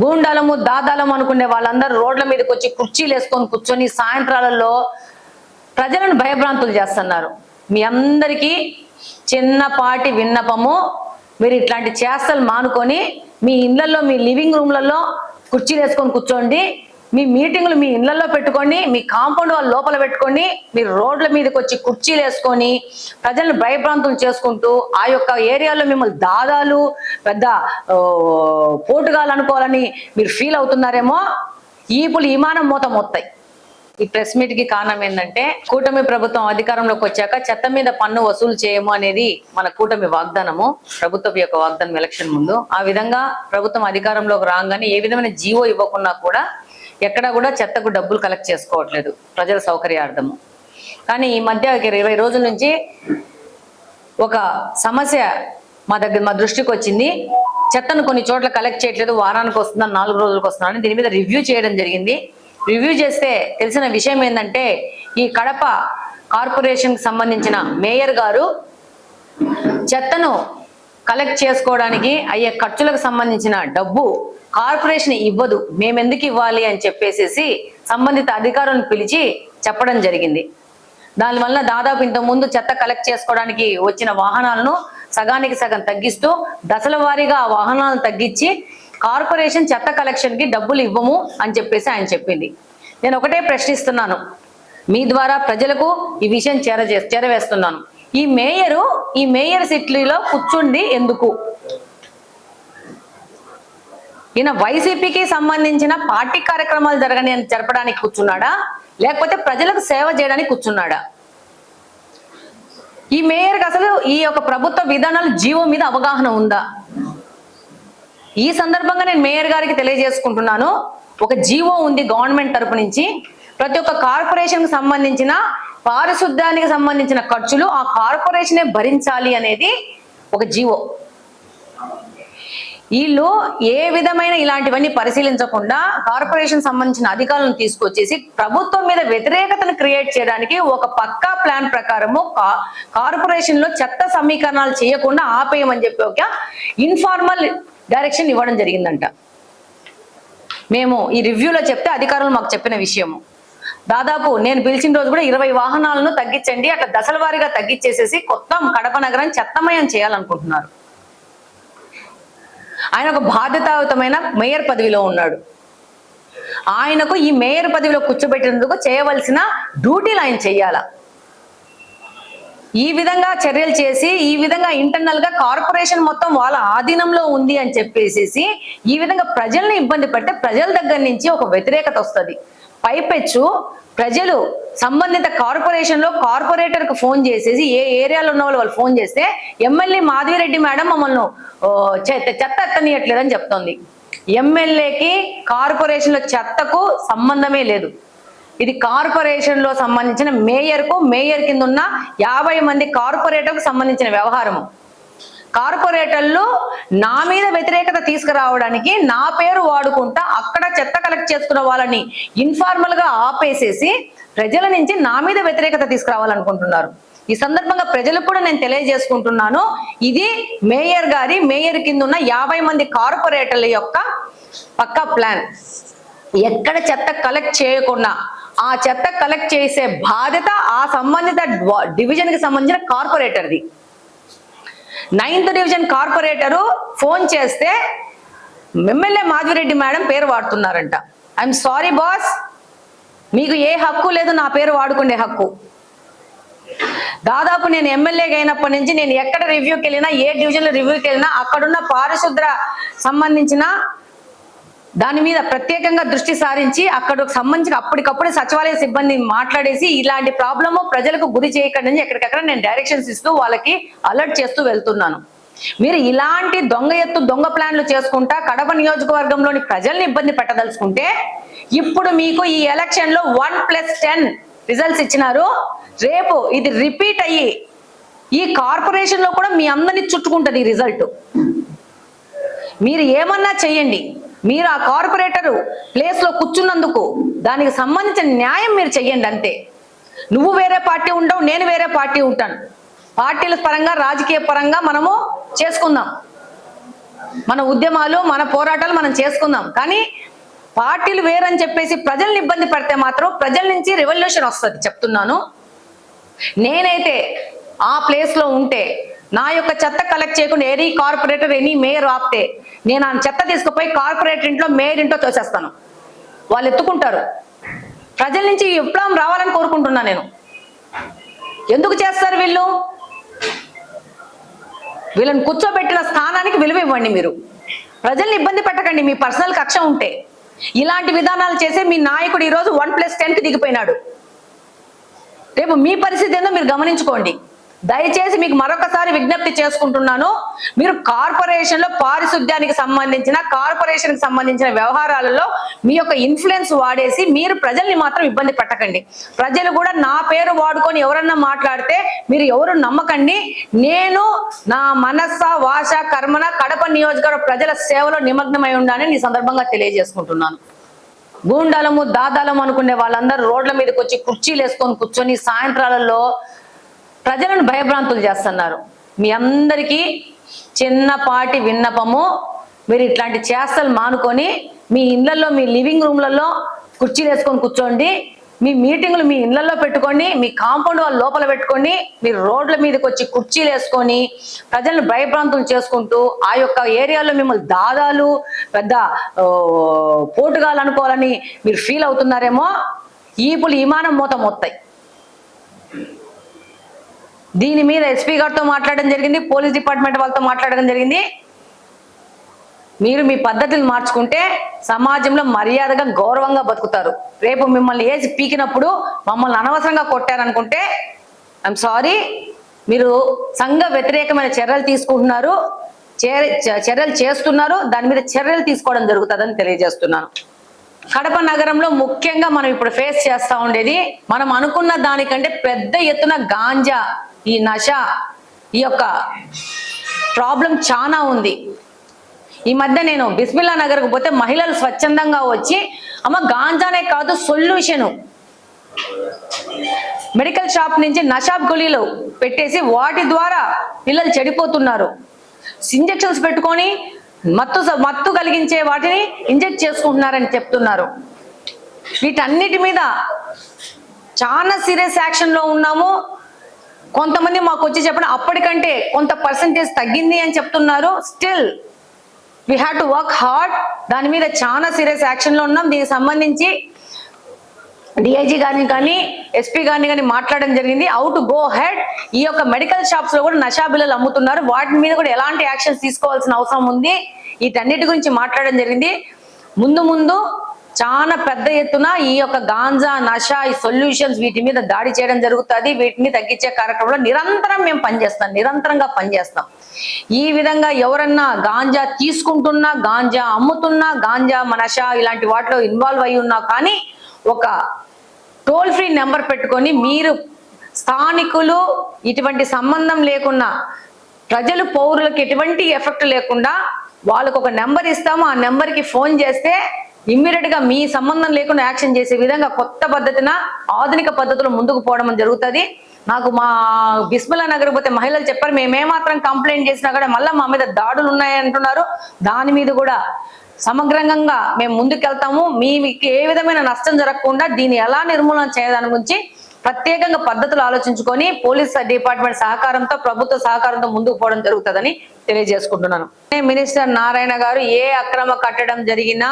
గూండాలము దాదాలము అనుకునే వాళ్ళందరూ రోడ్ల మీదకి వచ్చి కుర్చీలు వేసుకొని కూర్చొని సాయంత్రాలలో ప్రజలను భయభ్రాంతులు చేస్తున్నారు. మీ అందరికీ చిన్నపాటి విన్నపము. మీరు ఇట్లాంటి చేస్తలు మానుకొని మీ ఇళ్ళలో మీ లివింగ్ రూమ్లలో కుర్చీలు వేసుకొని కూర్చోండి. మీ మీటింగ్లు మీ ఇళ్ళలో పెట్టుకోండి మీ కాంపౌండ్ వాళ్ళ లోపల పెట్టుకోండి మీరు రోడ్ల మీదకి వచ్చి కుర్చీలు వేసుకొని ప్రజలను భయభ్రాంతులు చేసుకుంటూ ఆ యొక్క ఏరియాలో మిమ్మల్ని దాదాలు పెద్ద పోటుగాలనుకోవాలని పోటుగాలు అనుకోవాలని మీరు ఫీల్ అవుతున్నారేమో ఈపులు విమానం మూత మొత్తాయి. ఈ ప్రెస్ మీట్కి కారణం ఏంటంటే కూటమి ప్రభుత్వం అధికారంలోకి వచ్చాక చెత్త మీద పన్ను వసూలు చేయము అనేది మన కూటమి వాగ్దానము ప్రభుత్వం యొక్క వాగ్దానం ఎలక్షన్ ముందు. ఆ విధంగా ప్రభుత్వం అధికారంలోకి రాగానే ఏ విధమైన జీవో ఇవ్వకున్నా కూడా ఎక్కడా కూడా చెత్తకు డబ్బులు కలెక్ట్ చేసుకోవట్లేదు ప్రజల సౌకర్యార్థము. కానీ ఈ మధ్య ఇరవై రోజుల నుంచి ఒక సమస్య మా దగ్గర మా దృష్టికి వచ్చింది. చెత్తను కొన్ని చోట్ల కలెక్ట్ చేయట్లేదు వారానికి వస్తుందని నాలుగు రోజులకు వస్తుందని దీని మీద రివ్యూ చేయడం జరిగింది. రివ్యూ చేస్తే తెలిసిన విషయం ఏంటంటే ఈ కడప కార్పొరేషన్కి సంబంధించిన మేయర్ గారు చెత్తను కలెక్ట్ చేసుకోవడానికి అయ్యే ఖర్చులకు సంబంధించిన డబ్బు కార్పొరేషన్ ఇవ్వదు మేము ఎందుకు ఇవ్వాలి అని చెప్పేసేసి సంబంధిత అధికారులను పిలిచి చెప్పడం జరిగింది. దానివల్ల దాదాపు ఇంత ముందు చెత్త కలెక్ట్ చేసుకోవడానికి వచ్చిన వాహనాలను సగానికి సగం తగ్గిస్తూ దశల వారీగా ఆ వాహనాలను తగ్గించి కార్పొరేషన్ చెత్త కలెక్షన్కి డబ్బులు ఇవ్వము అని చెప్పేసి ఆయన చెప్పింది. నేను ఒకటే ప్రశ్నిస్తున్నాను. మీ ద్వారా ప్రజలకు ఈ విషయం చేర చేరవేస్తున్నాను. ఈ మేయరు ఈ మేయర్ సిట్లీలో కూర్చుండి ఎందుకు? ఈయన వైసీపీకి సంబంధించిన పార్టీ కార్యక్రమాలు జరగని జరపడానికి కూర్చున్నాడా? లేకపోతే ప్రజలకు సేవ చేయడానికి కూర్చున్నాడా? ఈ మేయర్కి అసలు ఈ యొక్క ప్రభుత్వ విధానాలు జీవో మీద అవగాహన ఉందా? ఈ సందర్భంగా నేను మేయర్ గారికి తెలియజేసుకుంటున్నాను. ఒక జీవో ఉంది గవర్నమెంట్ తరపు నుంచి. ప్రతి ఒక్క కార్పొరేషన్ సంబంధించిన పారిశుద్ధ్యానికి సంబంధించిన ఖర్చులు ఆ కార్పొరేషనే భరించాలి అనేది ఒక జీవో. వీళ్ళు ఏ విధమైన ఇలాంటివన్నీ పరిశీలించకుండా కార్పొరేషన్ సంబంధించిన అధికారులను తీసుకొచ్చేసి ప్రభుత్వం మీద వ్యతిరేకతను క్రియేట్ చేయడానికి ఒక పక్కా ప్లాన్ ప్రకారము కా- కార్పొరేషన్లో చెత్త సమీకరణాలు చేయకుండా ఆపేయమని చెప్పి ఒక ఇన్ఫార్మల్ డైరెక్షన్ ఇవ్వడం జరిగిందంట. మేము ఈ రివ్యూలో చెప్తే అధికారులు మాకు చెప్పిన విషయము. దాదాపు నేను పిలిచిన రోజు కూడా ఇరవై వాహనాలను తగ్గించండి అట్లా దశల వారీగా తగ్గించేసేసి కొత్త కడప నగరం చెత్తమయం చేయాలనుకుంటున్నారు. ఆయన ఒక బాధ్యతాయుతమైన మేయర్ పదవిలో ఉన్నాడు. ఆయనకు ఈ మేయర్ పదవిలో కూర్చోబెట్టినందుకు చేయవలసిన డ్యూటీలు ఆయన చెయ్యాలా ఈ విధంగా చర్యలు చేసి ఈ విధంగా ఇంటర్నల్గా కార్పొరేషన్ మొత్తం వాళ్ళ ఆధీనంలో ఉంది అని చెప్పేసి ఈ విధంగా ప్రజల్ని ఇబ్బంది పెడితే ప్రజల దగ్గర నుంచి ఒక వ్యతిరేకత వస్తుంది. పైపెచ్చు. ప్రజలు సంబంధిత కార్పొరేషన్లో కార్పొరేటర్కు ఫోన్ చేసేసి ఏ ఏరియాలో ఉన్న వాళ్ళు వాళ్ళు ఫోన్ చేస్తే ఎమ్మెల్యే మాధవిరెడ్డి మేడం మమ్మల్ని చెత్త చెత్త ఎత్తనీయట్లేదని చెప్తోంది. ఎమ్మెల్యేకి కార్పొరేషన్లో చెత్తకు సంబంధమే లేదు. ఇది కార్పొరేషన్లో సంబంధించిన మేయర్కు మేయర్ కింద ఉన్న యాభై మంది కార్పొరేటర్కు సంబంధించిన వ్యవహారము. కార్పొరేటర్లు నా మీద వ్యతిరేకత తీసుకురావడానికి నా పేరు వాడుకుంటా అక్కడ చెత్త కలెక్ట్ చేసుకున్న వాళ్ళని ఇన్ఫార్మల్గా ఆపేసేసి ప్రజల నుంచి నా మీద వ్యతిరేకత తీసుకురావాలనుకుంటున్నారు. ఈ సందర్భంగా ప్రజలకు కూడా నేను తెలియజేసుకుంటున్నాను. ఇది మేయర్ గారి మేయర్ కింద ఉన్న యాభై మంది కార్పొరేటర్ల యొక్క పక్కా ప్లాన్. ఎక్కడ చెత్త కలెక్ట్ చేయకుండా ఆ చెత్త కలెక్ట్ చేసే బాధ్యత ఆ సంబంధిత డివిజన్కి సంబంధించిన కార్పొరేటర్ది. నైన్త్ డివిజన్ కార్పొరేటరు ఫోన్ చేస్తే ఎమ్మెల్యే మాధవిరెడ్డి మేడం పేరు వాడుతున్నారంట. ఐఎమ్ సారీ బాస్ మీకు ఏ హక్కు లేదు నా పేరు వాడుకునే హక్కు. దాదాపు నేను ఎమ్మెల్యేగా అయినప్పటి నుంచి నేను ఎక్కడ రివ్యూకి వెళ్ళినా ఏ డివిజన్లో రివ్యూకి వెళ్ళినా అక్కడున్న పారిశుద్ర సంబంధించిన దాని మీద ప్రత్యేకంగా దృష్టి సారించి అక్కడికి సంబంధించిన అప్పటికప్పుడు సచివాలయ సిబ్బంది మాట్లాడేసి ఇలాంటి ప్రాబ్లము ప్రజలకు గురి చేయకండి అని ఎక్కడికక్కడ నేను డైరెక్షన్స్ ఇస్తూ వాళ్ళకి అలర్ట్ చేస్తూ వెళ్తున్నాను. మీరు ఇలాంటి దొంగ ఎత్తు దొంగ ప్లాన్లు చేసుకుంటా కడప నియోజకవర్గంలోని ప్రజల్ని ఇబ్బంది పెట్టదలుచుకుంటే ఇప్పుడు మీకు ఈ ఎలక్షన్లో వన్ ప్లస్ టెన్ రిజల్ట్స్ ఇచ్చినారు. రేపు ఇది రిపీట్ అయ్యి ఈ కార్పొరేషన్లో కూడా మీ అందరిని చుట్టుకుంటది ఈ రిజల్ట్ మీరు ఏమన్నా చెయ్యండి. మీరు ఆ కార్పొరేటర్ ప్లేస్లో కూర్చున్నందుకు దానికి సంబంధించిన న్యాయం మీరు చెయ్యండి అంతే. నువ్వు వేరే పార్టీ ఉండవు నేను వేరే పార్టీ ఉంటాను. పార్టీల పరంగా రాజకీయ పరంగా మనము చేసుకుందాం. మన ఉద్యమాలు మన పోరాటాలు మనం చేసుకుందాం. కానీ పార్టీలు వేరని చెప్పేసి ప్రజల్ని ఇబ్బంది పడితే మాత్రం ప్రజల నుంచి రెవల్యూషన్ వస్తుంది చెప్తున్నాను. నేనైతే ఆ ప్లేస్లో ఉంటే నా యొక్క చెత్త కలెక్ట్ చేయకుండా ఎనీ కార్పొరేటర్ ఎనీ మేయర్ ఆపితే నేను ఆ చెత్త తీసుకుపోయి కార్పొరేట్ ఇంట్లో మేడ్ ఇంట్లో తోసేస్తాను. వాళ్ళు ఎత్తుకుంటారు. ప్రజల నుంచి విప్లవం రావాలని కోరుకుంటున్నా నేను. ఎందుకు చేస్తారు వీళ్ళు? వీళ్ళని కూర్చోబెట్టిన స్థానానికి విలువ ఇవ్వండి మీరు. ప్రజల్ని ఇబ్బంది పెట్టకండి మీ పర్సనల్ కక్ష ఉంటే. ఇలాంటి విధానాలు చేసే మీ నాయకుడు ఈరోజు వన్ ప్లస్ టెన్కి దిగిపోయినాడు. రేపు మీ పరిస్థితి ఏందో మీరు గమనించుకోండి. దయచేసి మీకు మరొకసారి విజ్ఞప్తి చేసుకుంటున్నాను. మీరు కార్పొరేషన్లో పారిశుద్ధ్యానికి సంబంధించిన కార్పొరేషన్కి సంబంధించిన వ్యవహారాలలో మీ యొక్క ఇన్ఫ్లుయెన్స్ వాడేసి మీరు ప్రజల్ని మాత్రం ఇబ్బంది పెట్టకండి. ప్రజలు కూడా నా పేరు వాడుకొని ఎవరన్నా మాట్లాడితే మీరు ఎవరు నమ్మకండి. నేను నా మనస్స వాష కర్మన కడప నియోజకవర్గ ప్రజల సేవలో నిమగ్నమై ఉండాలని ఈ సందర్భంగా తెలియజేసుకుంటున్నాను. గూండాలము దాదాలము అనుకునే వాళ్ళందరూ రోడ్ల మీదకి వచ్చి కుర్చీలు వేసుకొని కూర్చొని సాయంత్రాలలో ప్రజలను భయభ్రాంతులు చేస్తున్నారు. మీ అందరికీ చిన్నపాటి విన్నపము. మీరు ఇట్లాంటి చేస్తలు మానుకొని మీ ఇళ్ళలో మీ లివింగ్ రూమ్లలో కుర్చీలు వేసుకొని కూర్చోండి. మీ మీటింగ్లు మీ ఇళ్ళలో పెట్టుకోండి. మీ కాంపౌండ్ వాళ్ళ లోపల పెట్టుకోండి. మీరు రోడ్ల మీదకి వచ్చి కుర్చీలు వేసుకొని ప్రజలను భయభ్రాంతులు చేసుకుంటూ ఆ యొక్క ఏరియాలో మిమ్మల్ని దాదాలు పెద్ద పోటుగాలు అనుకోవాలని మీరు ఫీల్ అవుతున్నారేమో. ఈపులు విమానం మూత వస్తాయి దీని మీద ఎస్పీ గారితో మాట్లాడడం జరిగింది పోలీస్ డిపార్ట్మెంట్ వాళ్ళతో మాట్లాడడం జరిగింది. మీరు మీ పద్ధతులు మార్చుకుంటే సమాజంలో మర్యాదగా గౌరవంగా బతుకుతారు. రేపు మిమ్మల్ని ఏసి పీకినప్పుడు మమ్మల్ని అనవసరంగా కొట్టారనుకుంటే ఐఎమ్ సారీ మీరు సంఘ వ్యతిరేకమైన చర్యలు తీసుకుంటున్నారు చే- చర్యలు చేస్తున్నారు దాని మీద చర్యలు తీసుకోవడం జరుగుతుందని తెలియజేస్తున్నాను. కడప నగరంలో ముఖ్యంగా మనం ఇప్పుడు ఫేస్ చేస్తూ ఉండేది మనం అనుకున్న దానికంటే పెద్ద ఎత్తున గాంజా ఈ నశ ఈ యొక్క ప్రాబ్లం చాలా ఉంది. ఈ మధ్య నేను బిస్మిల్లా నగర్కు పోతే మహిళలు స్వచ్ఛందంగా వచ్చి అమ్మ గాంజానే కాదు సొల్యూషను. మెడికల్ షాప్ నుంచి నషాబ్ గొలీలు పెట్టేసి వాటి ద్వారా పిల్లలు చెడిపోతున్నారు. ఇంజెక్షన్స్ పెట్టుకొని మత్తు మత్తు కలిగించే వాటిని ఇంజెక్ట్ చేసుకుంటున్నారని చెప్తున్నారు. వీటన్నిటి మీద చాలా సీరియస్ యాక్షన్లో ఉన్నాము. కొంతమంది మాకు వచ్చి చెప్పడం అప్పటికంటే కొంత పర్సంటేజ్ తగ్గింది అని చెప్తున్నారు. Still we have to work hard దాని మీద చాలా సీరియస్ యాక్షన్లో ఉన్నాం. దీనికి సంబంధించి డిఐజీ గారిని కానీ ఎస్పీ గారిని కానీ మాట్లాడడం జరిగింది. అవుట్ గో హెడ్ ఈ యొక్క మెడికల్ షాప్స్లో కూడా నషా బిల్లలు అమ్ముతున్నారు. వాటి మీద కూడా ఎలాంటి యాక్షన్స్ తీసుకోవాల్సిన అవసరం ఉంది? వీటన్నిటి గురించి మాట్లాడడం జరిగింది. ముందు ముందు చాలా పెద్ద ఎత్తున ఈ యొక్క గాంజా నష ఈ సొల్యూషన్స్ వీటి మీద దాడి చేయడం జరుగుతుంది. వీటిని తగ్గించే కార్యక్రమంలో నిరంతరం మేము పనిచేస్తాం నిరంతరంగా పనిచేస్తాం ఈ విధంగా ఎవరన్నా గాంజా తీసుకుంటున్నా గాంజా అమ్ముతున్నా గాంజా నష ఇలాంటి వాటిలో ఇన్వాల్వ్ అయి ఉన్నా కానీ ఒక టోల్ ఫ్రీ నెంబర్ పెట్టుకొని మీరు స్థానికులు ఇటువంటి సంబంధం లేకుండా ప్రజలు పౌరులకు ఎటువంటి ఎఫెక్ట్ లేకుండా వాళ్ళకు ఒక నెంబర్ ఇస్తాము. ఆ నెంబర్కి ఫోన్ చేస్తే ఇమ్మీడియట్గా మీ సంబంధం లేకుండా యాక్షన్ చేసే విధంగా కొత్త పద్ధతిన ఆధునిక పద్ధతిలో ముందుకు పోవడం జరుగుతుంది. నాకు మా బిస్మిలా నగర్ పోతే మహిళలు చెప్పారు మేమేమాత్రం కంప్లైంట్ చేసినా కూడా మళ్ళీ మా మీద దాడులు ఉన్నాయి అంటున్నారు. దాని మీద కూడా సమగ్రంగా మేము ముందుకెళ్తాము మీ మీకు ఏ విధమైన నష్టం జరగకుండా దీన్ని ఎలా నిర్మూలన చేయదాని గురించి ప్రత్యేకంగా పద్ధతులు ఆలోచించుకొని పోలీస్ డిపార్ట్మెంట్ సహకారంతో ప్రభుత్వ సహకారంతో ముందుకు పోవడం జరుగుతుందని తెలియజేసుకుంటున్నాను. మినిస్టర్ నారాయణ గారు ఏ అక్రమ కట్టడం జరిగినా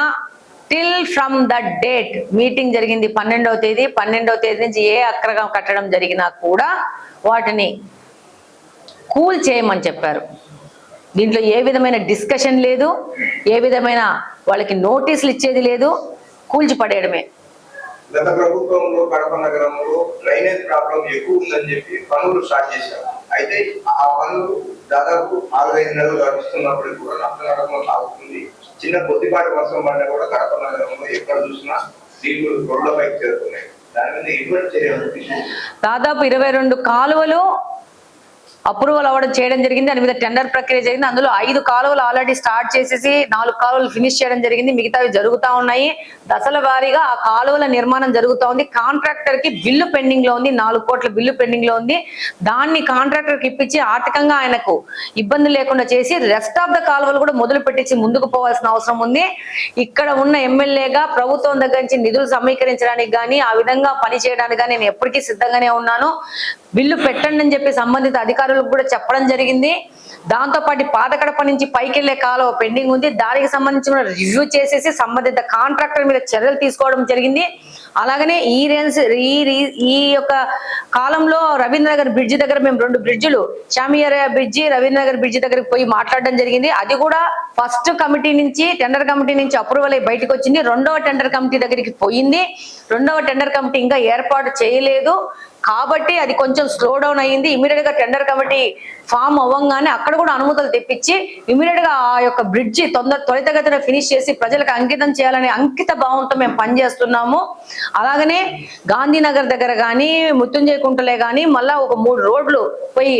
till from the date meeting జరిగింది పన్నెండవ తేదీ. పన్నెండవ తేదీ నుంచి ఏ అక్రగం కట్టడం జరిగినా కూడా వాటిని కూల్ చేయమని చెప్పారు. దీంట్లో ఏ విధమైన డిస్కషన్ లేదు. ఏ విధమైన వాళ్ళకి నోటీసులు ఇచ్చేది లేదు. కూల్చి పడేయడమే. గత ప్రభుత్వంలో కడప నగరంలో డ్రైనేజ్ ప్రాబ్లం ఎక్కువ ఉందని చెప్పి పనులు స్టార్ట్ చేశారు. అయితే ఆ పనులు దాదాపు నాలుగైదు నెలలు గడుస్తున్నప్పటికీ కూడా నష్టనగరంలో సాగుతుంది. చిన్న కొద్దిపాటి వర్షం పడినా కూడా కడప నగరంలో ఎక్కడ చూసినా నీళ్ళు రోడ్లపైకి చేరుతున్నాయి. దాని మీద ఎటువంటి చర్యలు దాదాపు ఇరవై రెండు కాలువలు అప్రూవల్ అవ్వడం చేయడం జరిగింది. దాని మీద టెండర్ ప్రక్రియ జరిగింది. అందులో ఐదు కాలువలు ఆల్రెడీ స్టార్ట్ చేసేసి నాలుగు కాలువలు ఫినిష్ చేయడం జరిగింది. మిగతావి జరుగుతూ ఉన్నాయి. దశల వారీగా ఆ కాలువల నిర్మాణం జరుగుతూ ఉంది. కాంట్రాక్టర్కి బిల్లు పెండింగ్లో ఉంది. నాలుగు కోట్ల బిల్లు పెండింగ్లో ఉంది. దాన్ని కాంట్రాక్టర్కి ఇప్పించి ఆర్థికంగా ఆయనకు ఇబ్బంది లేకుండా చేసి రెస్ట్ ఆఫ్ ద కాలువలు కూడా మొదలు పెట్టించి ముందుకు పోవాల్సిన అవసరం ఉంది. ఇక్కడ ఉన్న ఎమ్మెల్యేగా ప్రభుత్వం దగ్గర నుంచి నిధులు సమీకరించడానికి కానీ ఆ విధంగా పని చేయడానికి కానీ నేను ఎప్పటికీ సిద్ధంగానే ఉన్నాను. బిల్లు పెట్టండి అని చెప్పి సంబంధిత అధికారులకు కూడా చెప్పడం జరిగింది. దాంతో పాటు పాత కడప నుంచి పైకి వెళ్ళే కాలువ పెండింగ్ ఉంది. దానికి సంబంధించిన రివ్యూ చేసేసి సంబంధిత కాంట్రాక్టర్ మీద చర్యలు తీసుకోవడం జరిగింది. అలాగనే ఈ రేంజ్ ఈ రీ- ఈ యొక్క కాలంలో రవీంద్రనగర్ బ్రిడ్జి దగ్గర మేము రెండు బ్రిడ్జిలు షామియారా బ్రిడ్జి రవీంద్రనగర్ బ్రిడ్జి దగ్గరికి పోయి మాట్లాడడం జరిగింది. అది కూడా ఫస్ట్ కమిటీ నుంచి టెండర్ కమిటీ నుంచి అప్రూవల్ అయి బయటకు వచ్చింది. రెండవ టెండర్ కమిటీ దగ్గరికి పోయింది. రెండవ టెండర్ కమిటీ ఇంకా ఏర్పాటు చేయలేదు. కాబట్టి అది కొంచెం స్లో డౌన్ అయ్యింది. ఇమీడియట్గా టెండర్ కమిటీ ఫామ్ అవ్వంగానే అక్కడ కూడా అనుమతులు తెప్పించి ఇమీడియట్గా ఆ యొక్క బ్రిడ్జి తొందర త్వరితగతిన ఫినిష్ చేసి ప్రజలకు అంకితం చేయాలనే అంకిత భావంతో మేము పనిచేస్తున్నాము. అలాగనే గాంధీనగర్ దగ్గర కానీ మృత్యుంజయ కుంటలే కానీ మళ్ళా ఒక మూడు రోడ్లు పోయి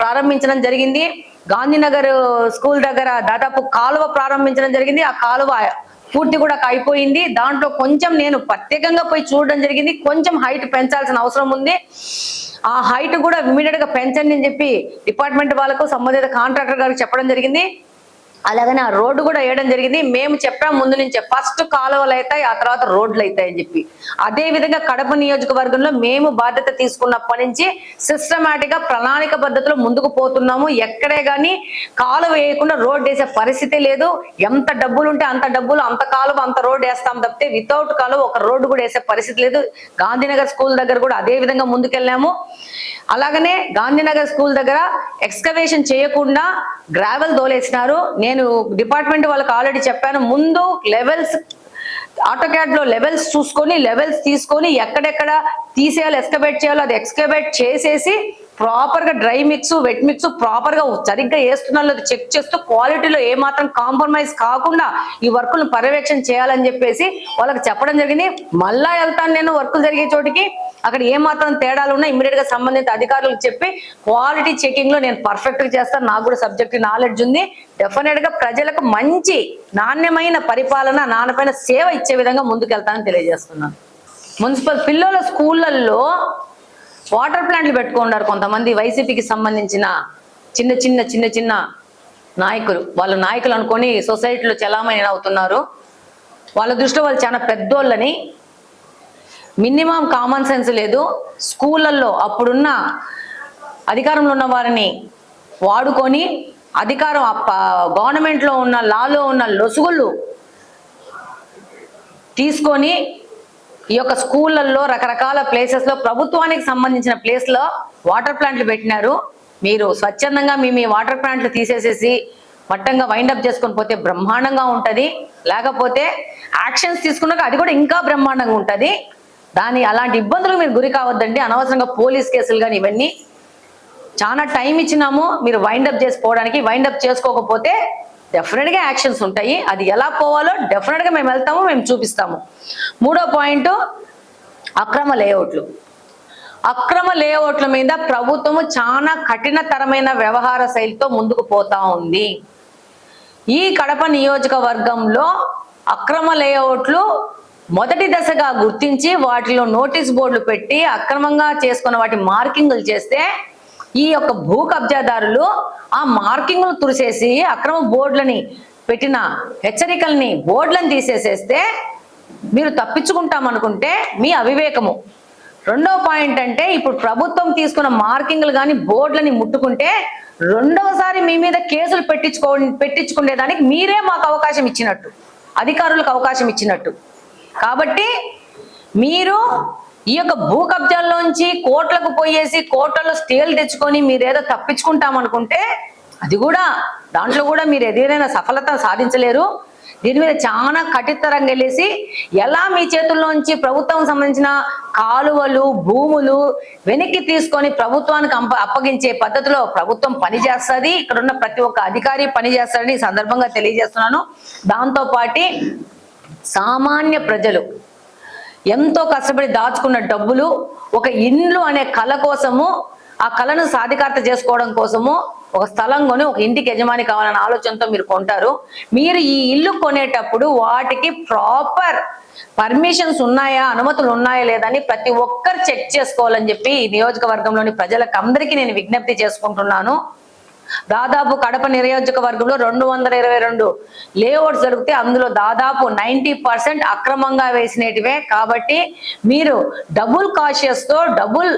ప్రారంభించడం జరిగింది. గాంధీనగర్ స్కూల్ దగ్గర దాదాపు కాలువ ప్రారంభించడం జరిగింది. ఆ కాలువ పూర్తి కూడా అయిపోయింది. దాంట్లో కొంచెం నేను ప్రత్యేకంగా పోయి చూడడం జరిగింది. కొంచెం హైట్ పెంచాల్సిన అవసరం ఉంది. ఆ హైట్ కూడా ఇమీడియట్గా పెంచండి అని చెప్పి డిపార్ట్మెంట్ వాళ్ళకు సంబంధిత కాంట్రాక్టర్ గారికి చెప్పడం జరిగింది. అలాగనే ఆ రోడ్డు కూడా వేయడం జరిగింది. మేము చెప్పాం ముందు నుంచే ఫస్ట్ కాలువలు అవుతాయి ఆ తర్వాత రోడ్లు అవుతాయని చెప్పి. అదే విధంగా కడప నియోజకవర్గంలో మేము బాధ్యత తీసుకున్నప్పటి నుంచి సిస్టమేటిక్గా ప్రణాళిక పద్ధతిలో ముందుకు పోతున్నాము. ఎక్కడే కానీ కాలువ వేయకుండా రోడ్ వేసే పరిస్థితి లేదు. ఎంత డబ్బులు ఉంటే అంత డబ్బులు అంత కాలువ అంత రోడ్ వేస్తాం తప్పితే వితౌట్ కాలువ ఒక రోడ్డు కూడా వేసే పరిస్థితి లేదు. గాంధీనగర్ స్కూల్ దగ్గర కూడా అదే విధంగా ముందుకెళ్ళాము. అలాగనే గాంధీనగర్ స్కూల్ దగ్గర ఎక్స్కవేషన్ చేయకుండా గ్రావెల్ దోలేసినారు నేను డిపార్ట్మెంట్ వాళ్ళకి ఆల్రెడీ చెప్పాను ముందు లెవెల్స్ ఆటోక్యాడ్లో లెవెల్స్ చూసుకొని లెవెల్స్ తీసుకొని ఎక్కడెక్కడ తీసేయాలి ఎక్స్కబేట్ చేయాలో అది ఎక్స్కబేట్ చేసేసి ప్రాపర్గా డ్రై మిక్స్ వెట్ మిక్స్ ప్రాపర్గా సరిగ్గా వేస్తున్నా చెక్ చేస్తూ క్వాలిటీలో ఏ మాత్రం కాంప్రమైజ్ కాకుండా ఈ వర్కులను పర్యవేక్షణ చేయాలని చెప్పేసి వాళ్ళకి చెప్పడం జరిగింది. మళ్ళా వెళ్తాను నేను వర్కులు జరిగే చోటికి. అక్కడ ఏ మాత్రం తేడాలు ఉన్నా ఇమీడియట్గా సంబంధిత అధికారులకు చెప్పి క్వాలిటీ చెకింగ్లో నేను పర్ఫెక్ట్గా చేస్తాను. నాకు కూడా సబ్జెక్ట్ నాలెడ్జ్ ఉంది. డెఫినెట్గా ప్రజలకు మంచి నాణ్యమైన పరిపాలన నాణ్యమైన సేవ ఇచ్చే విధంగా ముందుకెళ్తానని తెలియజేస్తున్నాను. మున్సిపల్ పిల్లల స్కూళ్ళల్లో వాటర్ ప్లాంట్లు పెట్టుకున్నారు కొంతమంది వైసీపీకి సంబంధించిన చిన్న చిన్న చిన్న చిన్న నాయకులు. వాళ్ళ నాయకులు అనుకొని సొసైటీలో చలామణి అవుతున్నారు. వాళ్ళ దృష్టిలో వాళ్ళు చాలా పెద్దోళ్ళని. మినిమం కామన్ సెన్స్ లేదు. స్కూళ్ళల్లో అప్పుడున్న అధికారంలో ఉన్న వారిని వాడుకొని అధికారం గవర్నమెంట్లో ఉన్న లాలో ఉన్న లొసుగులు తీసుకొని ఈ యొక్క స్కూళ్ళల్లో రకరకాల ప్లేసెస్లో ప్రభుత్వానికి సంబంధించిన ప్లేస్లో వాటర్ ప్లాంట్లు పెట్టినారు. మీరు స్వచ్ఛందంగా మీ మీ వాటర్ ప్లాంట్లు తీసేసేసి మట్టంగా వైండప్ చేసుకొని పోతే బ్రహ్మాండంగా ఉంటుంది. లేకపోతే యాక్షన్స్ తీసుకున్నాక అది కూడా ఇంకా బ్రహ్మాండంగా ఉంటుంది. దాని అలాంటి ఇబ్బందులకు మీరు గురి కావద్దండి. అనవసరంగా పోలీస్ కేసులు కానీ ఇవన్నీ. చాలా టైం ఇచ్చినాము. మీరు వైండప్ చేసుకోవడానికి వైండప్ చేసుకోకపోతే డెఫినెట్గా యాక్షన్స్ ఉంటాయి. అది ఎలా పోవాలో డెఫినెట్గా మేము వెళ్తాము మేము చూపిస్తాము. మూడో పాయింట్ అక్రమ లేఅవుట్లు. అక్రమ లేఅవుట్ల మీద ప్రభుత్వము చాలా కఠినతరమైన వ్యవహార శైలితో ముందుకు పోతా ఉంది. ఈ కడప నియోజకవర్గంలో అక్రమ లేఅవుట్లు మొదటి దశగా గుర్తించి వాటిలో నోటీస్ బోర్డులు పెట్టి అక్రమంగా చేసుకున్న వాటి మార్కింగ్లు చేస్తే ఈ యొక్క భూ కబ్జాదారులు ఆ మార్కింగ్లు తురిసేసి అక్రమ బోర్డులని పెట్టిన హెచ్చరికల్ని బోర్డులను తీసేసేస్తే మీరు తప్పించుకుంటాం అనుకుంటే మీ అవివేకము. రెండో పాయింట్ అంటే ఇప్పుడు ప్రభుత్వం తీసుకున్న మార్కింగ్లు కానీ బోర్డులని ముట్టుకుంటే రెండవసారి మీ మీద కేసులు పెట్టించుకో పెట్టించుకునేదానికి మీరే మాకు అవకాశం ఇచ్చినట్టు అధికారులకు అవకాశం ఇచ్చినట్టు. కాబట్టి మీరు ఈ యొక్క భూ కబ్జాల్లోంచి కోట్లకు పోయేసి కోట్లలో స్టేలు తెచ్చుకొని మీరేదో తప్పించుకుంటాం అనుకుంటే అది కూడా దాంట్లో కూడా మీరు ఏదైనా సఫలత సాధించలేరు. దీని మీద చాలా కఠితరంగా వెళ్ళేసి ఎలా మీ చేతుల్లోంచి ప్రభుత్వం సంబంధించిన కాలువలు భూములు వెనక్కి తీసుకొని ప్రభుత్వానికి అంప- అప్పగించే పద్ధతిలో ప్రభుత్వం పనిచేస్తుంది. ఇక్కడ ఉన్న ప్రతి ఒక్క అధికారి పనిచేస్తారని ఈ సందర్భంగా తెలియజేస్తున్నాను. దాంతో పాటి సామాన్య ప్రజలు ఎంతో కష్టపడి దాచుకున్న డబ్బులు ఒక ఇండ్లు అనే కళ కోసము ఆ కళను సాధికారత చేసుకోవడం కోసము ఒక స్థలం కొని ఒక ఇంటికి యజమాని కావాలన్న ఆలోచనతో మీరు కొంటారు. మీరు ఈ ఇల్లు కొనేటప్పుడు వాటికి ప్రాపర్ పర్మిషన్స్ ఉన్నాయా అనుమతులు ఉన్నాయా లేదని ప్రతి ఒక్కరు చెక్ చేసుకోవాలని చెప్పి ఈ నియోజకవర్గంలోని ప్రజలకు అందరికీ నేను విజ్ఞప్తి చేసుకుంటున్నాను. దాదాపు కడప నియోజకవర్గంలో రెండు వందల ఇరవై రెండు లేఅవుట్స్ జరిగితే అందులో దాదాపు నైంటీ పర్సెంట్ అక్రమంగా వేసినటివే. కాబట్టి మీరు డబుల్ కాషియస్తో డబుల్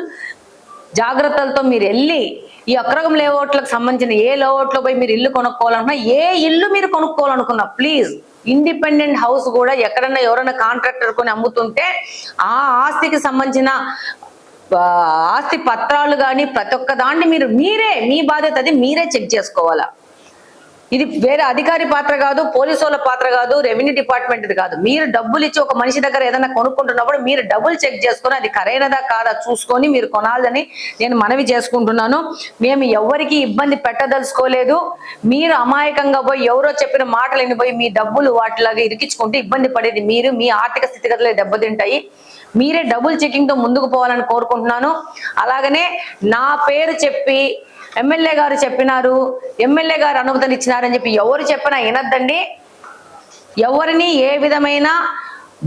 జాగ్రత్తలతో మీరు వెళ్ళి ఈ అక్రమం లేఅవుట్లకు సంబంధించిన ఏ లేఅవుట్లో పోయి మీరు ఇల్లు కొనుక్కోవాలనుకున్నా ఏ ఇల్లు మీరు కొనుక్కోవాలనుకున్నా ప్లీజ్ ఇండిపెండెంట్ హౌస్ కూడా ఎక్కడన్నా ఎవరైనా కాంట్రాక్టర్ కొని అమ్ముతుంటే ఆ ఆస్తికి సంబంధించిన ఆస్తి పత్రాలు కానీ ప్రతి ఒక్క దాన్ని మీరు మీరే మీ బాధ్యత అది మీరే చెక్ చేసుకోవాలా? ఇది వేరే అధికారి పాత్ర కాదు పోలీసు వాళ్ళ పాత్ర కాదు రెవెన్యూ డిపార్ట్మెంట్ కాదు. మీరు డబ్బులు ఇచ్చి ఒక మనిషి దగ్గర ఏదైనా కొనుక్కుంటున్నప్పుడు మీరు డబ్బులు చెక్ చేసుకొని అది ఖరైనదా కాదా చూసుకొని మీరు కొనాలని నేను మనవి చేసుకుంటున్నాను. మేము ఎవరికి ఇబ్బంది పెట్టదలుచుకోలేదు. మీరు అమాయకంగా పోయి ఎవరో చెప్పిన మాటలు పోయి మీ డబ్బులు వాటిలాగా ఇరికించుకుంటే ఇబ్బంది పడేది మీరు మీ ఆర్థిక స్థితిగతులు దెబ్బతింటాయి. మీరే డబుల్ చెకింగ్తో ముందుకు పోవాలని కోరుకుంటున్నాను. అలాగనే నా పేరు చెప్పి ఎమ్మెల్యే గారు చెప్పినారు ఎమ్మెల్యే గారు అనుమతిని ఇచ్చినారని చెప్పి ఎవరు చెప్పినా వినద్దండి. ఎవరిని ఏ విధమైన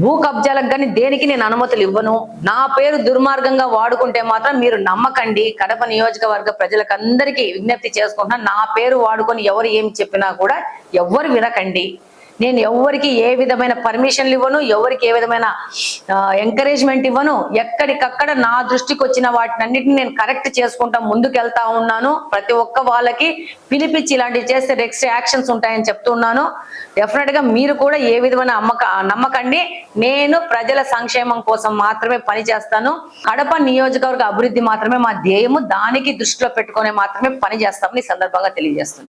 భూ కబ్జాలకు కానీ దేనికి నేను అనుమతులు ఇవ్వను. నా పేరు దుర్మార్గంగా వాడుకుంటే మాత్రం మీరు నమ్మకండి. కడప నియోజకవర్గ ప్రజలకందరికీ విజ్ఞప్తి చేసుకుంటున్నా నా పేరు వాడుకొని ఎవరు ఏమి చెప్పినా కూడా ఎవ్వరు వినకండి. నేను ఎవరికి ఏ విధమైన పర్మిషన్లు ఇవ్వను ఎవరికి ఏ విధమైన ఎంకరేజ్మెంట్ ఇవ్వను. ఎక్కడికక్కడ నా దృష్టికి వచ్చిన వాటినన్నిటిని నేను కరెక్ట్ చేసుకుంటా ముందుకు వెళ్తా ఉన్నాను. ప్రతి ఒక్క వాళ్ళకి పిలిపించి ఇలాంటివి చేస్తే నెక్స్ట్ యాక్షన్స్ ఉంటాయని చెప్తున్నాను డెఫినెట్గా మీరు కూడా ఏ విధమైన అమ్మక నమ్మకండి. నేను ప్రజల సంక్షేమం కోసం మాత్రమే పనిచేస్తాను. కడప నియోజకవర్గ అభివృద్ధి మాత్రమే మా ధ్యేయము. దానికి దృష్టిలో పెట్టుకొని మాత్రమే పనిచేస్తామని సందర్భంగా తెలియజేస్తుంది